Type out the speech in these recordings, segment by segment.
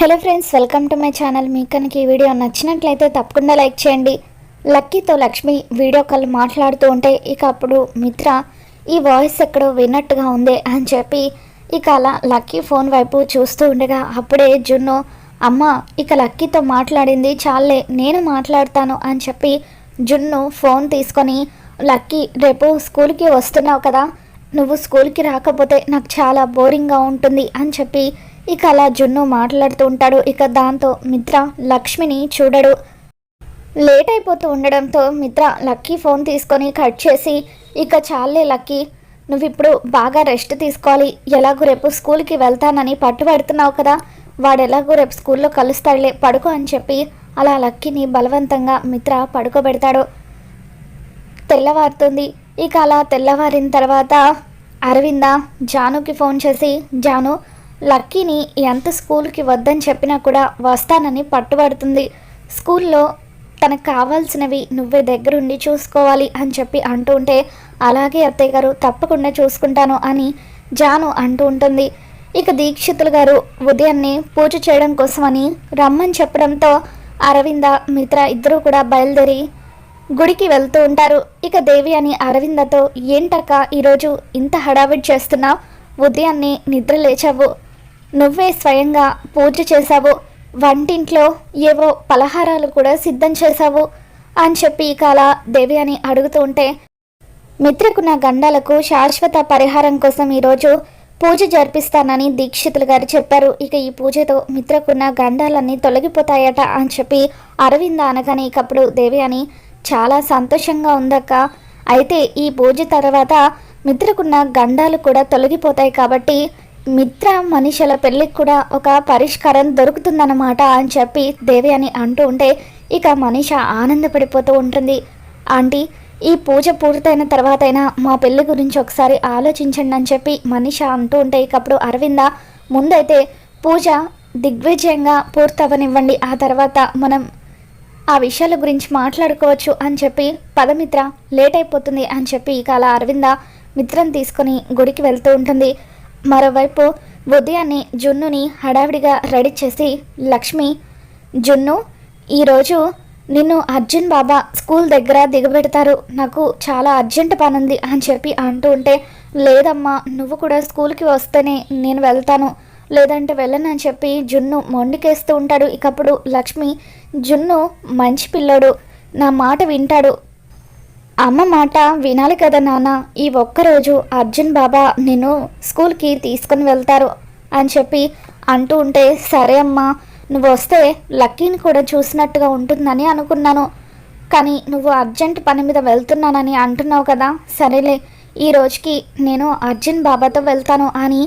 Hello friends welcome to my channel. మీకు కనుక ఈ వీడియో నచ్చినట్లయితే తప్పకుండా లైక్ చేయండి. లక్కీతో లక్ష్మి వీడియో కాల్ మాట్లాడుతూ ఉంటే ఇక అప్పుడు మిత్ర ఈ వాయిస్ ఎక్కడో విన్నట్టుగా ఉంది అని చెప్పి ఇక అలా లక్కీ ఫోన్ వైపు చూస్తూ ఉండగా అప్పుడే జున్ను అమ్మ ఇక లక్కీతో మాట్లాడింది చాలే నేను మాట్లాడతాను అని చెప్పి జున్ను ఫోన్ తీసుకొని లక్కీ రేపు స్కూల్కి వస్తున్నావు కదా నువ్వు స్కూల్కి రాకపోతే నాకు చాలా బోరింగ్గా ఉంటుంది అని చెప్పి ఇక అలా జున్ను మాట్లాడుతూ ఉంటాడు. ఇక దాంతో మిత్ర లక్ష్మిని చూడడు. లేట్ అయిపోతూ ఉండడంతో మిత్ర లక్కీ ఫోన్ తీసుకొని కట్ చేసి ఇక చాలే లక్కీ నువ్వు ఇప్పుడు బాగా రెస్ట్ తీసుకోవాలి. ఎలాగో రేపు స్కూల్కి వెళ్తానని పట్టుబడుతున్నావు కదా. వాడు ఎలాగో రేపు స్కూల్లో కలుస్తాడులే పడుకో అని చెప్పి అలా లక్కీని బలవంతంగా మిత్ర పడుకోబెడతాడు. తెల్లవారుతుంది. ఇక అలా తెల్లవారిన తర్వాత అరవింద జానుకి ఫోన్ చేసి జాను లక్కీని ఎంత స్కూల్కి వద్దని చెప్పినా కూడా వస్తానని పట్టుబడుతుంది. స్కూల్లో తనకు కావాల్సినవి నువ్వే దగ్గరుండి చూసుకోవాలి అని చెప్పి అంటూ ఉంటే అలాగే అత్తయ్య గారు తప్పకుండా చూసుకుంటాను అని జాను అంటూ ఉంటుంది. ఇక దీక్షితులు గారు ఉదయాన్నే పూజ చేయడం కోసమని రమ్మని చెప్పడంతో అరవింద మిత్ర ఇద్దరూ కూడా బయలుదేరి గుడికి వెళ్తూ ఉంటారు. ఇక దేవి అని అరవిందతో ఏంటక్క ఈరోజు ఇంత హడావిడి చేస్తున్నావు? ఉదయాన్నే నిద్ర లేచావు. నువ్వే స్వయంగా పూజ చేశావు. వంటింట్లో ఏవో పలహారాలు కూడా సిద్ధం చేశావు అని చెప్పి ఇక అలా దేవి అని అడుగుతూ ఉంటే మిత్రకున్న గండాలకు శాశ్వత పరిహారం కోసం ఈరోజు పూజ జరిపిస్తానని దీక్షితులు గారు చెప్పారు. ఇక ఈ పూజతో మిత్రకున్న గండాలన్నీ తొలగిపోతాయట అని చెప్పి అరవింద అనగానే ఇకప్పుడు దేవి అని చాలా సంతోషంగా ఉందక్క. అయితే ఈ పూజ తర్వాత మిత్రకున్న గండాలు కూడా తొలగిపోతాయి కాబట్టి మిత్ర మనుషుల పెళ్ళికి కూడా ఒక పరిష్కారం దొరుకుతుందన్నమాట అని చెప్పి దేవి అని అంటూ ఉంటే ఇక మనిష ఆనందపడిపోతూ ఉంటుంది. ఆంటీ ఈ పూజ పూర్తయిన తర్వాతైనా మా పెళ్ళి గురించి ఒకసారి ఆలోచించండి అని చెప్పి మనిష అంటూ ఉంటే ఇకప్పుడు అరవింద ముందైతే పూజ దిగ్విజయంగా పూర్తవనివ్వండి. ఆ తర్వాత మనం ఆ విషయాల గురించి మాట్లాడుకోవచ్చు అని చెప్పి పదమిత్ర లేట్ అయిపోతుంది అని చెప్పి ఇక అలా అరవింద మిత్రం తీసుకొని గుడికి వెళ్తూ ఉంటుంది. మరోవైపు ఉదయాన్నే జున్నుని హడావిడిగా రెడీ చేసి లక్ష్మి జున్ను ఈరోజు నిన్ను అర్జున్ బాబా స్కూల్ దగ్గర దిగబెడతారు. నాకు చాలా అర్జెంట్ పని ఉంది అని చెప్పి అంటూ ఉంటే లేదమ్మా నువ్వు కూడా స్కూల్కి వస్తేనే నేను వెళ్తాను. లేదంటే వెళ్ళను అని చెప్పి జున్ను మొండికేస్తూ ఉంటాడు. ఇకప్పుడు లక్ష్మి జున్ను మంచి పిల్లడు. నా మాట వింటాడు. అమ్మ మాట వినాలి కదా నాన్న. ఈ ఒక్కరోజు అర్జున్ బాబా నిన్ను స్కూల్కి తీసుకుని వెళ్తారు అని చెప్పి అంటూ ఉంటే సరే అమ్మా నువ్వు వస్తే లక్కీని కూడా చూసినట్టుగా ఉంటుందని అనుకున్నాను. కానీ నువ్వు అర్జెంట్ పని మీద వెళ్తున్నానని అంటున్నావు కదా. సరేలే ఈ రోజుకి నేను అర్జున్ బాబాతో వెళ్తాను అని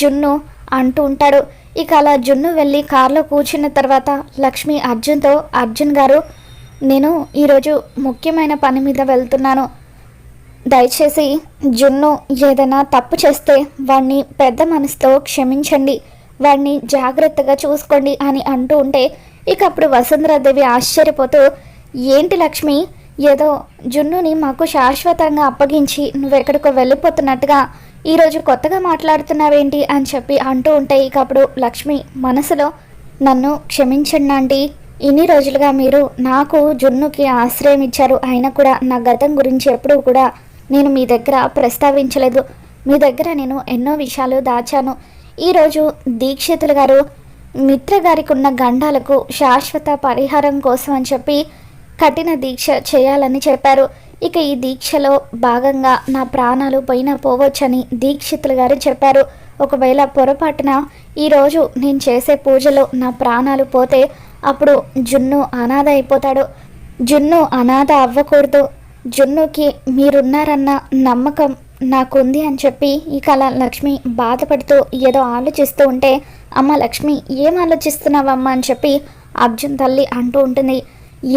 జున్ను అంటూ ఉంటాడు. ఇక అలా జున్ను వెళ్ళి కారులో కూర్చున్న తర్వాత లక్ష్మి అర్జున్తో అర్జున్ గారు నేను ఈరోజు ముఖ్యమైన పని మీద వెళ్తున్నాను. దయచేసి జున్ను ఏదైనా తప్పు చేస్తే వాడిని పెద్ద మనసుతో క్షమించండి. వాడిని జాగ్రత్తగా చూసుకోండి అని అంటూ ఉంటే ఇక అప్పుడు వసుంధరాదేవి ఆశ్చర్యపోతూ ఏంటి లక్ష్మి? ఏదో జున్నుని మాకు శాశ్వతంగా అప్పగించి నువ్వెక్కడికో వెళ్ళిపోతున్నట్టుగా ఈరోజు కొత్తగా మాట్లాడుతున్నావేంటి? అని చెప్పి అంటూ ఉంటే ఇక అప్పుడు లక్ష్మి మనసులో నన్ను క్షమించండి ఆంటీ. ఇన్ని రోజులుగా మీరు నాకు జున్నుకి ఆశ్రయం ఇచ్చారు. అయినా కూడా నా గతం గురించి ఎప్పుడూ కూడా నేను మీ దగ్గర ప్రస్తావించలేదు. మీ దగ్గర నేను ఎన్నో విషయాలు దాచాను. ఈరోజు దీక్షితులు గారు మిత్ర గారికి ఉన్న గండాలకు శాశ్వత పరిహారం కోసం అని చెప్పి కఠిన దీక్ష చేయాలని చెప్పారు. ఇక ఈ దీక్షలో భాగంగా నా ప్రాణాలు పోయినా పోవచ్చని దీక్షితులు గారు చెప్పారు. ఒకవేళ పొరపాటున ఈరోజు నేను చేసే పూజలో నా ప్రాణాలు పోతే అప్పుడు జున్ను అనాథ అయిపోతాడు. జున్ను అనాథ అవ్వకూడదు. జున్నుకి మీరున్నారన్న నమ్మకం నాకుంది అని చెప్పి ఇక అలా లక్ష్మి బాధపడుతూ ఏదో ఆలోచిస్తూ ఉంటే అమ్మ లక్ష్మి ఏం ఆలోచిస్తున్నావమ్మా అని చెప్పి అర్జున్ తల్లి అంటూ ఉంటుంది.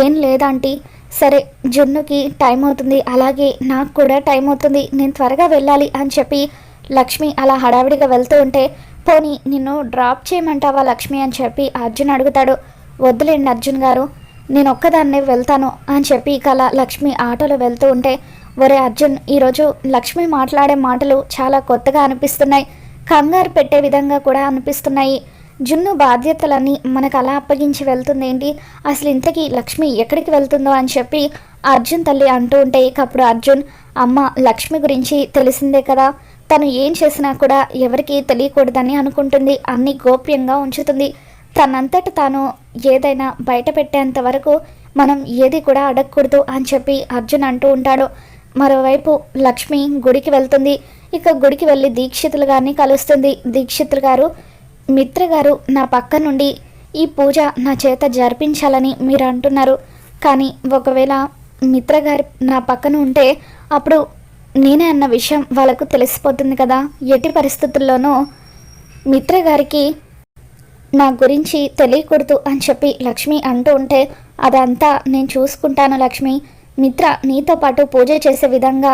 ఏం లేదంటీ సరే జున్నుకి టైం అవుతుంది. అలాగే నాకు కూడా టైం అవుతుంది. నేను త్వరగా వెళ్ళాలి అని చెప్పి లక్ష్మి అలా హడావిడిగా వెళ్తూ ఉంటే పోనీ నిన్ను డ్రాప్ చేయమంటావా లక్ష్మి అని చెప్పి అర్జున్ అడుగుతాడు. వద్దులేండి అర్జున్ గారు. నేను ఒక్కదాన్నే వెళ్తాను అని చెప్పి ఇక అలా లక్ష్మి ఆటోలో వెళ్తూ ఉంటే ఒరే అర్జున్ ఈరోజు లక్ష్మి మాట్లాడే మాటలు చాలా కొత్తగా అనిపిస్తున్నాయి. కంగారు పెట్టే విధంగా కూడా అనిపిస్తున్నాయి. జున్ను బాధ్యతలన్నీ మనకు అలా అప్పగించి వెళ్తుందేంటి? అసలు ఇంతకీ లక్ష్మి ఎక్కడికి వెళ్తుందో అని చెప్పి అర్జున్ తల్లి అంటూ ఉంటే ఇకప్పుడు అర్జున్ అమ్మ లక్ష్మి గురించి తెలిసిందే కదా. తను ఏం చేసినా కూడా ఎవరికీ తెలియకూడదని అనుకుంటుంది. అన్ని గోప్యంగా ఉంచుతుంది. తనంతట తాను ఏదైనా బయట పెట్టేంత వరకు మనం ఏది కూడా అడగకూడదు అని చెప్పి అర్జున్ అంటూ ఉంటాడు. మరోవైపు లక్ష్మి గుడికి వెళ్తుంది. ఇక గుడికి వెళ్ళి దీక్షితులు గారిని కలుస్తుంది. దీక్షితులు గారు మిత్ర గారు నా పక్క నుండి ఈ పూజ నా చేత జరిపించాలని మీరు అంటున్నారు. కానీ ఒకవేళ మిత్ర గారి నా పక్కన ఉంటే అప్పుడు నేనే అన్న విషయం వాళ్ళకు తెలిసిపోతుంది కదా. ఎట్టి పరిస్థితుల్లోనూ మిత్ర గారికి నా గురించి తెలియకూడదు అని చెప్పి లక్ష్మి అంటూ ఉంటే అదంతా నేను చూసుకుంటాను లక్ష్మి. మిత్ర నీతో పాటు పూజ చేసే విధంగా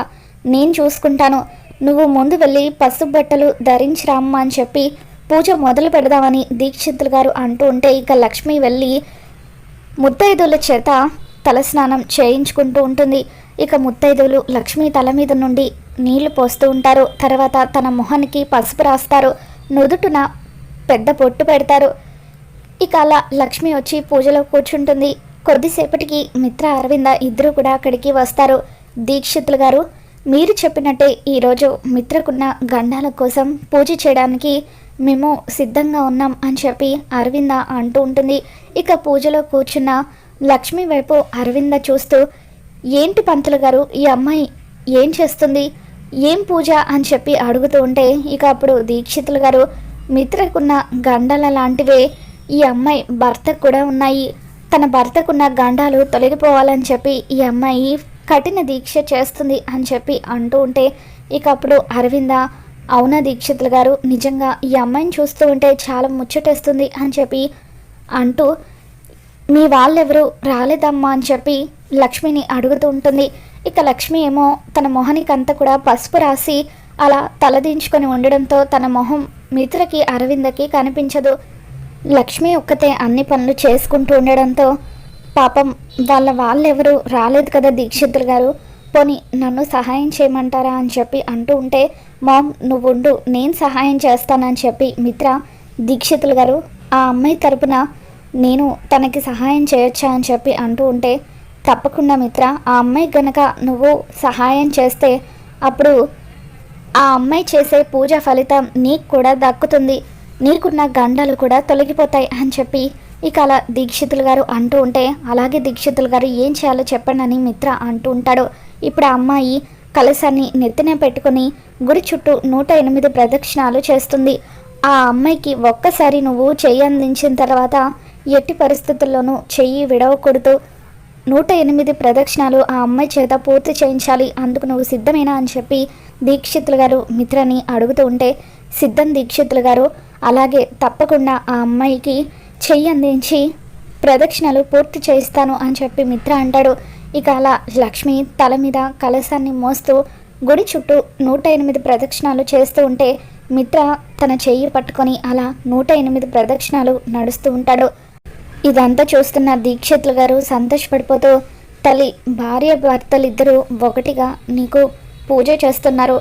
నేను చూసుకుంటాను. నువ్వు ముందు వెళ్ళి పసుపు బట్టలు ధరించి రామ్మా అని చెప్పి పూజ మొదలు పెడదామని దీక్షితులు గారు అంటూ ఉంటే ఇక లక్ష్మి వెళ్ళి ముత్తైదుల చేత తలస్నానం చేయించుకుంటూ ఉంటుంది. ఇక ముత్తైదులు లక్ష్మి తల మీద నుండి నీళ్ళు పోస్తూ ఉంటారు. తర్వాత తన మొహానికి పసుపు రాస్తారు. నుదుటున పెద్ద పొట్టు పెడతారు. ఇక అలా లక్ష్మి వచ్చి పూజలో కూర్చుంటుంది. కొద్దిసేపటికి మిత్ర అరవింద ఇద్దరు కూడా అక్కడికి వస్తారు. దీక్షితులు గారు మీరు చెప్పినట్టే ఈరోజు మిత్రకున్న గండాల కోసం పూజ చేయడానికి మేము సిద్ధంగా ఉన్నాం అని చెప్పి అరవింద అంటూ ఉంటుంది. ఇక పూజలో కూర్చున్న లక్ష్మి వైపు అరవింద చూస్తూ ఏంటి పంతులు గారు ఈ అమ్మాయి ఏం చేస్తుంది? ఏం పూజ? అని చెప్పి అడుగుతూ ఉంటే ఇక అప్పుడు దీక్షితులు గారు మిత్రకున్న గండాల లాంటివే ఈ అమ్మాయి భర్తకు కూడా ఉన్నాయి. తన భర్తకున్న గండాలు తొలగిపోవాలని చెప్పి ఈ అమ్మాయి కఠిన దీక్ష చేస్తుంది అని చెప్పి అంటూ ఉంటే ఇక అప్పుడు అరవింద అవునా దీక్షితులు గారు నిజంగా ఈ అమ్మాయిని చూస్తూ ఉంటే చాలా ముచ్చటేస్తుంది అని చెప్పి అంటూ మీ వాళ్ళెవరూ రాలేదమ్మా అని చెప్పి లక్ష్మిని అడుగుతూ ఉంటుంది. ఇక లక్ష్మి ఏమో తన మొహానికంతా కూడా పసుపు రాసి అలా తలదించుకొని ఉండడంతో తన మొహం మిత్రకి అరవిందకి కనిపించదు. లక్ష్మి ఒక్కతే అన్ని పనులు చేసుకుంటూ ఉండడంతో పాపం వాళ్ళ వాళ్ళెవరూ రాలేదు కదా దీక్షితులు గారు. పోని నన్ను సహాయం చేయమంటారా అని చెప్పి అంటూ ఉంటే మామ్ నువ్వు ఉండు నేను సహాయం చేస్తానని చెప్పి మిత్ర దీక్షితులు గారు ఆ అమ్మాయి తరపున నేను తనకి సహాయం చేయొచ్చా అని చెప్పి అంటూ ఉంటే తప్పకుండా మిత్ర ఆ అమ్మాయి గనక నువ్వు సహాయం చేస్తే అప్పుడు ఆ అమ్మాయి చేసే పూజ ఫలితం నీకు కూడా దక్కుతుంది. నీకున్న గండాలు కూడా తొలగిపోతాయి అని చెప్పి ఇక అలా దీక్షితులు గారు అంటూ ఉంటే అలాగే దీక్షితులు గారు ఏం చేయాలో చెప్పండి అని మిత్ర అంటూ ఉంటాడు. ఇప్పుడు ఆ అమ్మాయి కలశాన్ని నెత్తిన పెట్టుకుని గుడి చుట్టూ నూట ఎనిమిది ప్రదక్షిణాలు చేస్తుంది. ఆ అమ్మాయికి ఒక్కసారి నువ్వు చెయ్యి అందించిన తర్వాత ఎట్టి పరిస్థితుల్లోనూ చెయ్యి విడవకూడదు. నూట ఎనిమిది ప్రదక్షిణాలు ఆ అమ్మాయి చేత పూర్తి చేయించాలి అందుకు నువ్వు సిద్ధమేనా అని చెప్పి దీక్షితులు గారు మిత్రని అడుగుతూ ఉంటే సిద్ధం దీక్షితులు గారు అలాగే తప్పకుండా ఆ అమ్మాయికి చెయ్యి అందించి ప్రదక్షిణలు పూర్తి చేయిస్తాను అని చెప్పి మిత్ర అంటాడు. ఇక అలా లక్ష్మి తల మీద కలశాన్ని మోస్తూ గుడి చుట్టూ నూట ఎనిమిది ప్రదక్షిణాలు చేస్తూ ఉంటే మిత్ర తన చెయ్యి పట్టుకొని అలా నూట ఎనిమిది ప్రదక్షిణాలు నడుస్తూ ఉంటాడు. ఇదంతా చూస్తున్న దీక్షితులు గారు సంతోషపడిపోతూ తల్లి భార్య భర్తలిద్దరూ ఒకటిగా నీకు పూజ చేస్తున్నారు.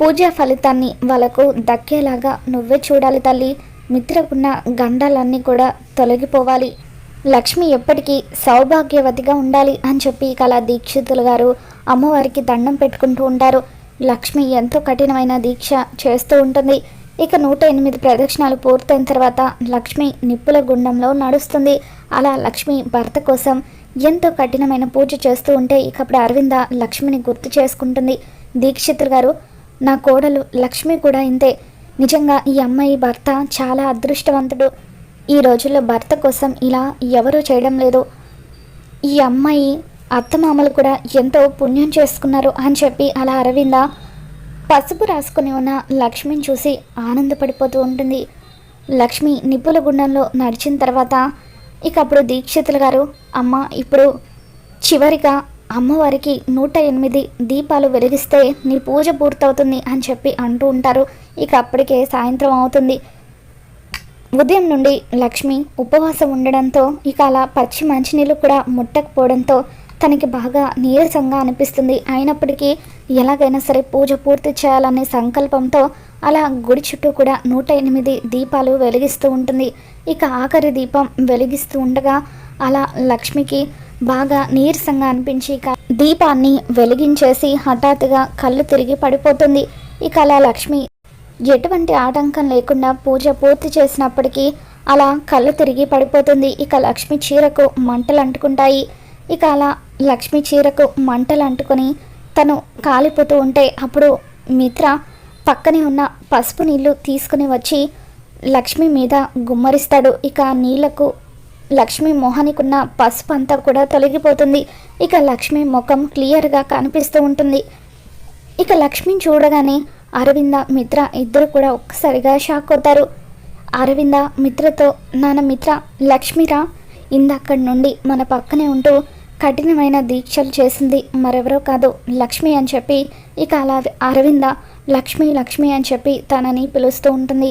పూజ ఫలితాన్ని వాళ్ళకు దక్కేలాగా నువ్వే చూడాలి తల్లి. మిత్రకున్న గండాలన్నీ కూడా తొలగిపోవాలి. లక్ష్మి ఎప్పటికీ సౌభాగ్యవతిగా ఉండాలి అని చెప్పి కళా దీక్షితులు గారు అమ్మవారికి దండం పెట్టుకుంటూ ఉంటారు. లక్ష్మి ఎంతో కఠినమైన దీక్ష చేస్తూ ఉంటుంది. ఇక నూట ఎనిమిది ప్రదక్షిణాలు పూర్తయిన తర్వాత లక్ష్మి నిప్పుల గుండంలో నడుస్తుంది. అలా లక్ష్మి భర్త కోసం ఎంతో కఠినమైన పూజ చేస్తూ ఉంటే ఇకప్పుడు అరవింద లక్ష్మిని గుర్తు చేసుకుంటుంది. దీక్షితులు గారు నా కోడలు లక్ష్మి కూడా ఇంతే. నిజంగా ఈ అమ్మాయి భర్త చాలా అదృష్టవంతుడు. ఈ రోజుల్లో భర్త కోసం ఇలా ఎవరూ చేయడం లేదు. ఈ అమ్మాయి అత్తమామలు కూడా ఎంతో పుణ్యం చేసుకున్నారు అని చెప్పి అలా అరవింద పసుపు రాసుకుని ఉన్న లక్ష్మిని చూసి ఆనందపడిపోతూ ఉంటుంది. లక్ష్మి నిప్పుల గుండంలో నడిచిన తర్వాత ఇక అప్పుడు దీక్షితులు గారు అమ్మ ఇప్పుడు చివరిగా అమ్మవారికి నూట ఎనిమిది దీపాలు వెలిగిస్తే నీ పూజ పూర్తవుతుంది అని చెప్పి అంటూ ఉంటారు. ఇక అప్పటికే సాయంత్రం అవుతుంది. ఉదయం నుండి లక్ష్మి ఉపవాసం ఉండడంతో ఇక అలా పచ్చి మంచినీళ్ళు కూడా ముట్టకపోవడంతో తనకి బాగా నీరసంగా అనిపిస్తుంది. అయినప్పటికీ ఎలాగైనా సరే పూజ పూర్తి చేయాలనే సంకల్పంతో అలా గుడి చుట్టూ కూడా నూట ఎనిమిది దీపాలు వెలిగిస్తూ ఉంటుంది. ఇక ఆఖరి దీపం వెలిగిస్తూ ఉండగా అలా లక్ష్మికి బాగా నీరసంగా అనిపించి ఇక దీపాన్ని వెలిగించేసి హఠాత్తుగా కళ్ళు తిరిగి పడిపోతుంది. ఇక అలా లక్ష్మి ఎటువంటి ఆటంకం లేకుండా పూజ పూర్తి చేసినప్పటికీ అలా కళ్ళు తిరిగి పడిపోతుంది. ఇక లక్ష్మి చీరకు మంటలు అంటుకుంటాయి. ఇక అలా లక్ష్మి చీరకు మంటలు అంటుకొని తను కాలిపోతూ ఉంటే అప్పుడు మిత్ర పక్కనే ఉన్న పసుపు నీళ్ళు తీసుకుని వచ్చి లక్ష్మి మీద గుమ్మరిస్తాడు. ఇక నీళ్ళకు లక్ష్మి మొహానికి ఉన్న పసుపు అంతా కూడా తొలగిపోతుంది. ఇక లక్ష్మి ముఖం క్లియర్గా కనిపిస్తూ ఉంటుంది. ఇక లక్ష్మిని చూడగానే అరవింద మిత్ర ఇద్దరు కూడా ఒక్కసారిగా షాక్ అవుతారు. అరవింద మిత్రతో నాన్న మిత్ర లక్ష్మిరా ఇందక్కడి నుండి మన పక్కనే ఉంటూ కఠినమైన దీక్షలు చేసింది మరెవరో కాదు లక్ష్మి అని చెప్పి ఇక అలా అరవింద లక్ష్మి లక్ష్మి అని చెప్పి తనని పిలుస్తూ ఉంటుంది.